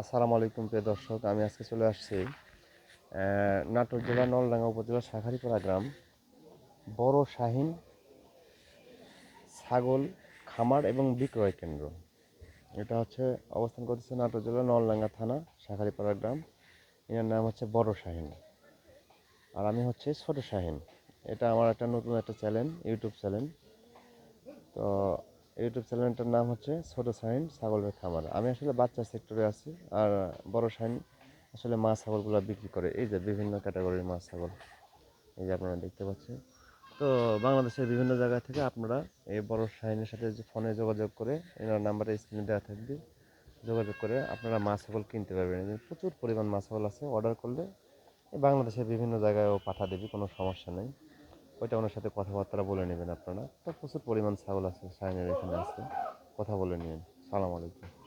আসসালামু আলাইকুম প্রিয় দর্শক, আমি আজকে চলে আসছি নাটোর জেলা নলডাঙ্গা উপজেলা শাখারিপাড়া গ্রাম, বড় শাহিন ছাগল খামার এবং বিক্রয় কেন্দ্র। এটা হচ্ছে অবস্থান করতেছে নাটোর জেলা নলডাঙ্গা থানা শাখারিপাড়া গ্রাম, এর নাম হচ্ছে বড় শাহিন। আর আমি হচ্ছে ছোট শাহিন। এটা আমার একটা নতুন একটা চ্যানেল, ইউটিউব চ্যানেল। তো ইউটিউব চ্যানেলটার নাম হচ্ছে ছোট সাইন ছাগলের খামার। আমি আসলে বাচ্চা সেক্টরে আছি আর বড় সাইন আসলে মাছ ছাগলগুলো বিক্রি করে। এই যে বিভিন্ন ক্যাটাগরির মাছ ছাগল, এই যে আপনারা দেখতে পাচ্ছেন। তো বাংলাদেশের বিভিন্ন জায়গা থেকে আপনারা এই বড় শাহিনের সাথে ফোনে যোগাযোগ করে এনার নাম্বারে স্ক্রিনে দেওয়া থাকবে, যোগাযোগ করে আপনারা মাছ ছাগল কিনতে পারবেন। প্রচুর পরিমাণ মাছ ছাগল আছে, অর্ডার করলে বাংলাদেশের বিভিন্ন জায়গায়ও পাঠা দেবে, কোনো সমস্যা নেই। ওইটা ওনার সাথে কথাবার্তা বলে নেবেন আপনারা। তো প্রচুর পরিমাণ ছাগল আছে সাইনের এখানে আছে। কথা বলে নেবেন সালাম আলাইকুম।